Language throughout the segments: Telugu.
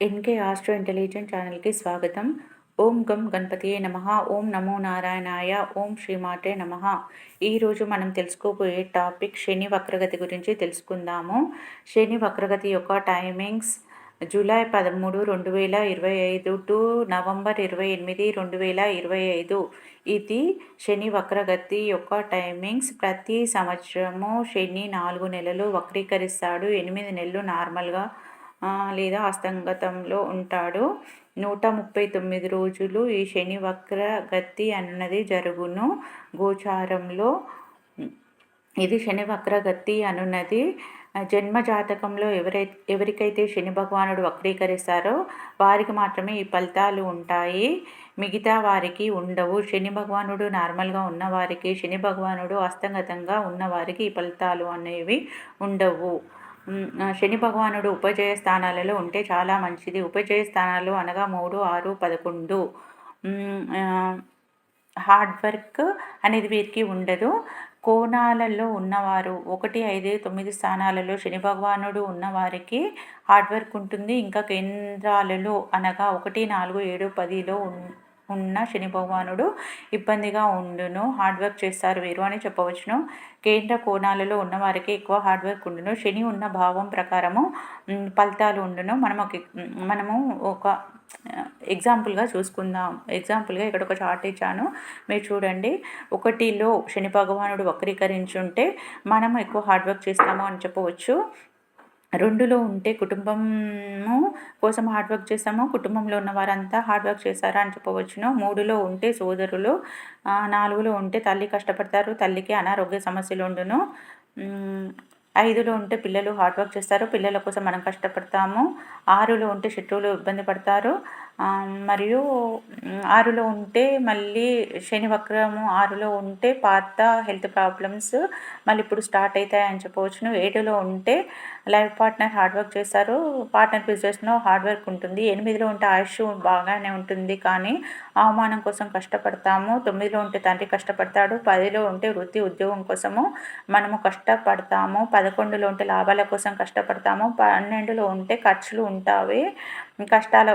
ఎన్కే ఆస్ట్రో ఇంటెలిజెంట్ ఛానల్కి స్వాగతం. ఓం గం గణపతియే నమ. ఓం నమో నారాయణాయ. ఓం శ్రీమాటే నమ. ఈరోజు మనం తెలుసుకోబోయే టాపిక్ శని వక్రగతి గురించి తెలుసుకుందాము. శని వక్రగతి యొక్క టైమింగ్స్ జూలై పదమూడు రెండు వేల ఇరవై ఐదు టు నవంబర్ ఇరవై ఎనిమిది రెండు వేల ఇరవై ఐదు. ఇది శని వక్రగతి యొక్క టైమింగ్స్. ప్రతి సంవత్సరము శని నాలుగు నెలలు వక్రీకరిస్తాడు. ఎనిమిది నెలలు నార్మల్గా లేదా అస్తంగతంలో ఉంటాడు. నూట ముప్పై తొమ్మిది రోజులు ఈ శని వక్ర గతి అన్నది జరుగును. గోచారంలో ఇది శని వక్ర అనున్నది. జన్మ జాతకంలో ఎవరై ఎవరికైతే శని భగవానుడు వక్రీకరిస్తారో వారికి మాత్రమే ఈ ఫలితాలు ఉంటాయి. మిగతా వారికి ఉండవు. శని భగవానుడు నార్మల్గా ఉన్నవారికి శని భగవానుడు అస్తంగతంగా ఉన్నవారికి ఈ ఫలితాలు అనేవి ఉండవు. శని భగవానుడు ఉపజయ స్థానాలలో ఉంటే చాలా మంచిది. ఉపజయ స్థానాలు అనగా మూడు ఆరు పదకొండు. హార్డ్ వర్క్ అనేది వీరికి ఉండదు. కోణాలలో ఉన్నవారు ఒకటి ఐదు తొమ్మిది స్థానాలలో శని భగవానుడు ఉన్నవారికి హార్డ్ వర్క్ ఉంటుంది. ఇంకా కేంద్రాలలో అనగా ఒకటి నాలుగు ఏడు పదిలో ఉన్న శని భగవానుడు ఇబ్బందిగా ఉండును. హార్డ్ వర్క్ చేస్తారు వీరు అని చెప్పవచ్చును. కేంద్ర కోణాలలో ఉన్నవారికి ఎక్కువ హార్డ్ వర్క్ ఉండును. శని ఉన్న భావం ప్రకారము ఫలితాలు ఉండును. మనము ఒక మనము ఒక ఎగ్జాంపుల్గా చూసుకుందాం. ఎగ్జాంపుల్గా ఇక్కడ ఒక చార్ట్ ఇచ్చాను. మీరు చూడండి. ఒకటిలో శని భగవానుడు వక్రీకరించుంటే మనం ఎక్కువ హార్డ్ వర్క్ చేస్తాము అని చెప్పవచ్చు. రెండులో ఉంటే కుటుంబము కోసం హార్డ్ వర్క్ చేస్తాము? కుటుంబంలో ఉన్న వారంతా హార్డ్ వర్క్ చేస్తారా అని చెప్పవచ్చును. మూడులో ఉంటే సోదరులు నాలుగులో ఉంటే తల్లి కష్టపడతారు తల్లికి అనారోగ్య సమస్యలు ఉండును. ఐదులో ఉంటే పిల్లలు హార్డ్ వర్క్ చేస్తారు పిల్లల కోసం మనం కష్టపడతాము. ఆరులో ఉంటే శత్రువులు ఇబ్బంది పడతారు. మరియు ఆరులో ఉంటే మళ్ళీ శని వక్రము ఆరులో ఉంటే పాత హెల్త్ ప్రాబ్లమ్స్ మళ్ళీ ఇప్పుడు స్టార్ట్ అవుతాయని చెప్పవచ్చును. ఏడులో ఉంటే లైఫ్ పార్ట్నర్ హార్డ్ వర్క్ చేస్తారు. పార్ట్నర్ బిజినెస్లో హార్డ్ వర్క్ ఉంటుంది. ఎనిమిదిలో ఉంటే ఆయుష్ బాగానే ఉంటుంది. కానీ అవమానం కోసం కష్టపడతాము. తొమ్మిదిలో ఉంటే తండ్రి కష్టపడతాడు. పదిలో ఉంటే వృత్తి ఉద్యోగం కోసము మనము కష్టపడతాము. పదకొండులో ఉంటే లాభాల కోసం కష్టపడతాము. పన్నెండులో ఉంటే ఖర్చులు ఉంటాయి కష్టాల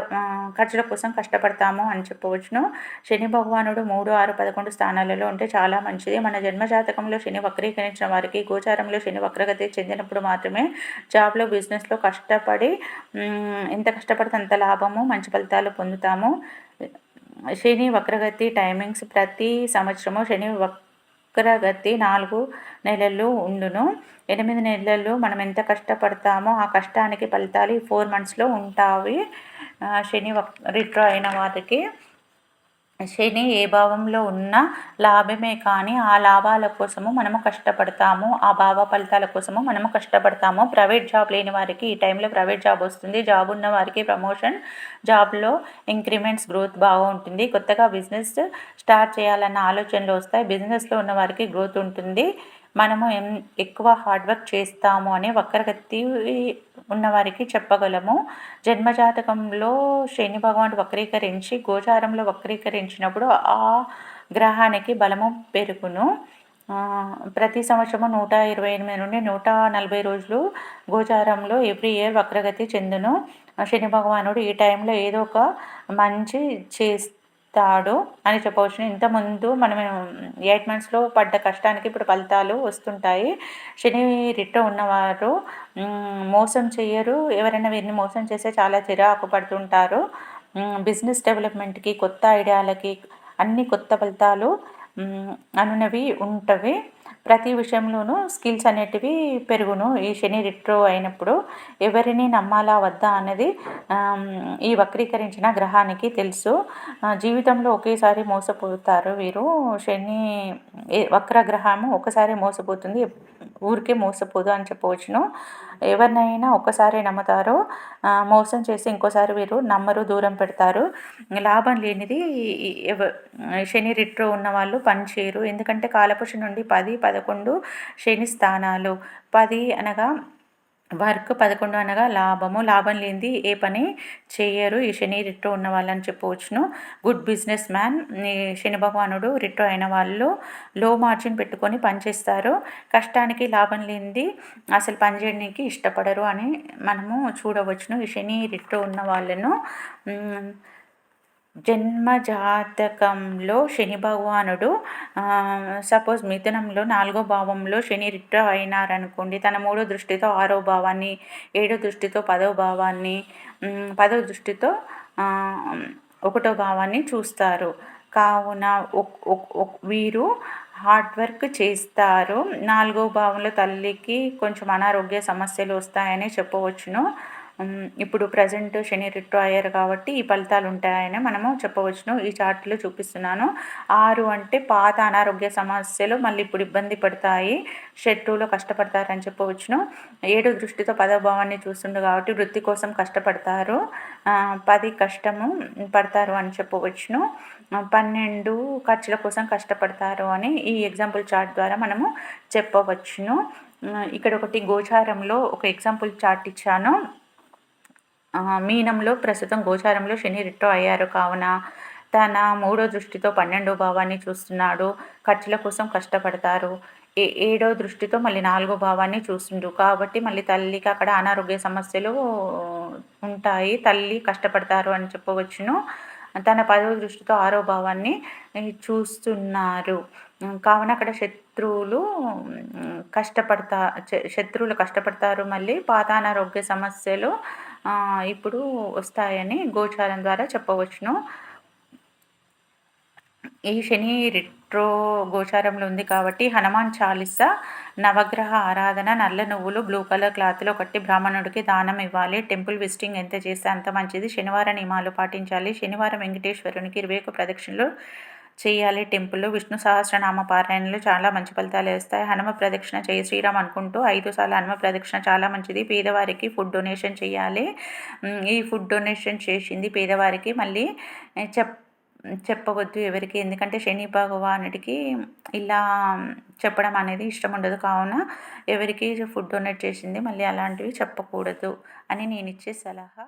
ఖర్చుల కోసం కష్టపడతాము అని చెప్పవచ్చును. శని భగవానుడు మూడు ఆరు పదకొండు స్థానాలలో ఉంటే చాలా మంచిది. మన జన్మజాతకంలో శని వక్రీకరించిన వారికి గోచారంలో శని వక్రగతి చెందినప్పుడు మాత్రమే జాబ్లో బిజినెస్లో కష్టపడి ఎంత కష్టపడితే అంత లాభము మంచి ఫలితాలు పొందుతాము. శని వక్రగతి టైమింగ్స్ ప్రతి సంవత్సరము శని వక్రగతి నాలుగు నెలలు ఉండును. ఎనిమిది నెలలు మనం ఎంత కష్టపడతామో ఆ కష్టానికి ఫలితాలు ఈ ఫోర్ మంత్స్లో ఉంటాయి. శని రిట్రో అయిన వారికి శని ఏ భావంలో ఉన్న లాభమే కానీ ఆ లాభాల కోసము మనము కష్టపడతాము ఆ భావ ఫలితాల కోసము మనము కష్టపడతాము. ప్రైవేట్ జాబ్ లేని వారికి ఈ టైంలో ప్రైవేట్ జాబ్ వస్తుంది. జాబ్ ఉన్న వారికి ప్రమోషన్ జాబ్లో ఇంక్రిమెంట్స్ గ్రోత్ బాగా ఉంటుంది కొత్తగా బిజినెస్ స్టార్ట్ చేయాలన్న ఆలోచనలు వస్తాయి. బిజినెస్లో ఉన్న వారికి గ్రోత్ ఉంటుంది. మనము ఎం ఎక్కువ హార్డ్ వర్క్ చేస్తాము అని వక్రగతి ఉన్నవారికి చెప్పగలము. జన్మజాతకంలో శని భగవానుడు వక్రీకరించి గోచారంలో వక్రీకరించినప్పుడు ఆ గ్రహానికి బలము పెరుగును. ప్రతి సంవత్సరము నూట ఇరవై ఎనిమిది నుండి నూట నలభై రోజులు గోచారంలో ఎవ్రీ ఇయర్ వక్రగతి చెందును. శని భగవానుడు ఈ టైంలో ఏదో ఒక మంచి చేస్తే తాడు అని చెప్పవచ్చు. ఇంతకుముందు మనం ఎయిట్ మంత్స్లో పడ్డ కష్టానికి ఇప్పుడు ఫలితాలు వస్తుంటాయి. శని రిట్ట ఉన్నవారు మోసం చేయరు. ఎవరైనా వీరిని మోసం చేస్తే చాలా చిరాకు పడుతుంటారు. బిజినెస్ డెవలప్మెంట్కి కొత్త ఐడియాలకి అన్ని కొత్త ఫలితాలు అనునవి ఉంటవి. ప్రతి విషయంలోనూ స్కిల్స్ అనేటివి పెరుగును. ఈ శని రిట్రో అయినప్పుడు ఎవరిని నమ్మాలా వద్దా అన్నది ఈ వక్రీకరించిన గ్రహానికి తెలుసు. జీవితంలో ఒకేసారి మోసపోతారు వీరు. శని వక్ర గ్రహము ఒకసారి మోసపోతుంది ఊరికే మోసపోదు అని చెప్పవచ్చును. ఎవరినైనా ఒక్కసారి నమ్ముతారో. మోసం చేసి ఇంకోసారి వీరు నమ్మరు దూరం పెడతారు. లాభం లేనిది శని రిట్రో ఉన్న వాళ్ళు పనిచేయరు. ఎందుకంటే కాలపుషి నుండి పది పదకొండు శని స్థానాలు. పది అనగా వర్క్ పదకొండు అనగా లాభము. లాభం లేనిది ఏ పని చేయరు. ఈ శని రిట్రో ఉన్న వాళ్ళని చెప్పవచ్చును. Good business man. శని భగవానుడు రిట్రో అయిన వాళ్ళు లో మార్జిన్ పెట్టుకొని పనిచేస్తారు కష్టానికి లాభం లేనిది అసలు పనిచేయడానికి ఇష్టపడరు అని మనము చూడవచ్చును. ఈ శని రిట్రో ఉన్న వాళ్ళను జన్మజాతకంలో శని భగవానుడు సపోజ్ మిథునంలో నాలుగో భావంలో శని రిట్ర అయినారనుకోండి తన మూడో దృష్టితో ఆరో భావాన్ని ఏడో దృష్టితో పదో భావాన్ని పదో దృష్టితో ఒకటో భావాన్ని చూస్తారు. కావున వీరు హార్డ్ వర్క్ చేస్తారు. నాలుగో భావంలో తల్లికి కొంచెం అనారోగ్య సమస్యలు వస్తాయని చెప్పవచ్చును. ఇప్పుడు ప్రజెంట్ శని రిట్రో అయ్యారు కాబట్టి ఈ ఫలితాలు ఉంటాయని మనము చెప్పవచ్చును. ఈ చార్ట్లో చూపిస్తున్నాను. ఆరు అంటే పాత అనారోగ్య సమస్యలు మళ్ళీ ఇప్పుడు ఇబ్బంది పడతాయి శత్రువులో కష్టపడతారని చెప్పవచ్చును. ఏడు దృష్టితో పదభావాన్ని చూస్తుండు కాబట్టి వృత్తి కోసం కష్టపడతారు. పది కష్టము పడతారు అని చెప్పవచ్చును. పన్నెండు ఖర్చుల కోసం కష్టపడతారు అని ఈ ఎగ్జాంపుల్ చార్ట్ ద్వారా మనము చెప్పవచ్చును. ఇక్కడ ఒకటి గోచారంలో ఒక ఎగ్జాంపుల్ చార్ట్ ఇచ్చాను. మీనంలో ప్రస్తుతం గోచారంలో శని రిట్టో అయ్యారు. కావున తన మూడో దృష్టితో పన్నెండో భావాన్ని చూస్తున్నాడు. ఖర్చుల కోసం కష్టపడతారు. ఏ ఏడో దృష్టితో మళ్ళీ నాలుగో భావాన్ని చూస్తుండు. కాబట్టి మళ్ళీ తల్లికి అక్కడ అనారోగ్య సమస్యలు ఉంటాయి. తల్లి కష్టపడతారు అని చెప్పవచ్చును. తన పదవ దృష్టితో ఆరో భావాన్ని చూస్తున్నారు. కావున అక్కడ శత్రువులు కష్టపడతా శత్రువులు కష్టపడతారు. మళ్ళీ పాతానారోగ్య సమస్యలు ఇప్పుడు వస్తాయని గోచారం ద్వారా చెప్పవచ్చును. ఈ శని రిట్రో గోచారంలో ఉంది కాబట్టి హనుమాన్ చాలీస నవగ్రహ ఆరాధన నల్ల నువ్వులు బ్లూ కలర్ క్లాత్లో కట్టి బ్రాహ్మణుడికి దానం ఇవ్వాలి టెంపుల్ విజిటింగ్ ఎంత చేస్తే అంత మంచిది శనివారం నియమాలు పాటించాలి శనివారం వెంకటేశ్వరునికి ఇరవై ఒక ప్రదక్షిణలు చేయాలి. టెంపుల్లో విష్ణు సహస్రనామ పారాయణలు చాలా మంచి ఫలితాలు వేస్తాయి హనుమ ప్రదక్షిణ చేయి శ్రీరామ్ అనుకుంటూ ఐదు సార్లు హనుమ ప్రదక్షిణ చాలా మంచిది. పేదవారికి ఫుడ్ డొనేషన్ చేయాలి. ఈ ఫుడ్ డొనేషన్ చేసింది పేదవారికి. మళ్ళీ చెప్ చెప్పవద్దు ఎవరికి. ఎందుకంటే శని భగవానుడికి ఇలా చెప్పడం అనేది ఇష్టం ఉండదు. కావున ఎవరికి ఫుడ్ డొనేట్ చేసింది మళ్ళీ అలాంటివి చెప్పకూడదు అని నేను ఇచ్చే సలహా.